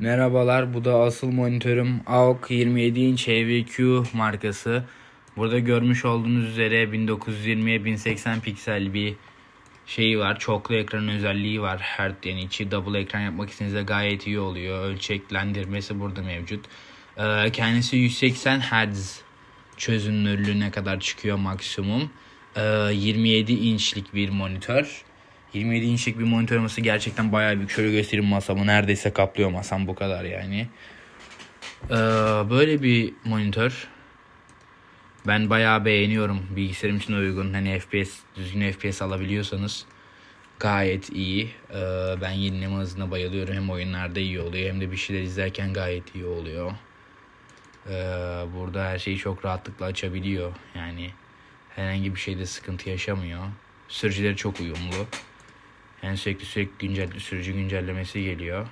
Merhabalar, bu da asıl monitörüm AOC 27 inç HVQ markası. Burada görmüş olduğunuz üzere 1920'ye 1080 piksel bir şeyi var. Çoklu ekran özelliği var. Her yani içi double ekran yapmak istediğinizde gayet iyi oluyor. Ölçeklendirmesi burada mevcut. Ee, kendisi 180 Hz çözünürlüğüne kadar çıkıyor maksimum. Ee, 27 inçlik bir monitör. 27 inçlik bir monitör olması gerçekten bayağı büyük. Şöyle göstereyim masamı. Neredeyse kaplıyor masam bu kadar yani. Ee, böyle bir monitör. Ben bayağı beğeniyorum. Bilgisayarım için uygun. Hani FPS, düzgün FPS alabiliyorsanız gayet iyi. Ee, ben yenileme hızına bayılıyorum. Hem oyunlarda iyi oluyor hem de bir şeyler izlerken gayet iyi oluyor. Ee, burada her şeyi çok rahatlıkla açabiliyor. Yani herhangi bir şeyde sıkıntı yaşamıyor. Sürücüleri çok uyumlu. Yani sürekli sürekli güncel, sürücü güncellemesi geliyor.